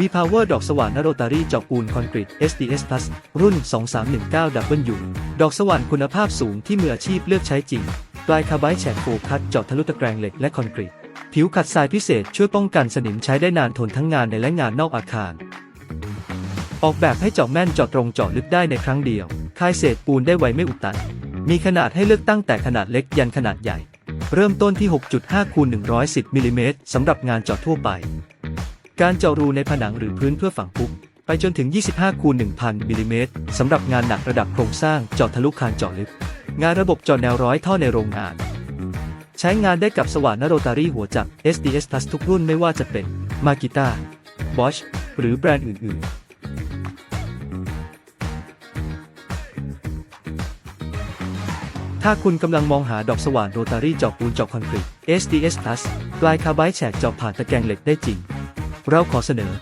V-Power ดอกสว่านนโรตารี่เจาะปูนคอนกรีต SDS Plus รุ่น 2319W ดอกสว่านคุณภาพสูงที่มืออาชีพเลือกใช้จริง ปลายคาร์ไบต์แฉกโฟคัสเจาะทะลุตะแกรงเหล็กและคอนกรีต ผิวขัดทรายพิเศษช่วยป้องกันสนิมใช้ได้นานทนทั้งงานในและงานนอกอาคาร ออกแบบให้เจาะแม่นเจาะตรงเจาะลึกได้ในครั้งเดียว คายเศษปูนได้ไวไม่อุดตัน มีขนาดให้เลือกตั้งแต่ขนาดเล็กยันขนาดใหญ่ เริ่มต้นที่ 6.5 คูณ110มิลลิเมตรสำหรับงานเจาะทั่วไป การเจาะรูในผนังหรือพื้นเพื่อฝังปุ๊บไปจนถึง 25 คูณ 1,000 มิลลิเมตรสำหรับงานหนักระดับโครงสร้างเจาะทะลุคานเจาะลึก งานระบบเจาะแนวร้อยท่อในโรงงาน ใช้งานได้กับสว่านนโรตารี่หัวจักร SDS Plus ทุกรุ่นไม่ว่าจะเป็น Makita Bosch หรือแบรนด์อื่น ๆถ้าคุณกำลังมองหาดอกสว่านโรตารี่เจาะปูนเจาะคอนกรีต SDS Plus ปลายคาร์ไบต์แฉกเจาะผ่านตะแกรงเหล็กได้จริง เราขอเสนอ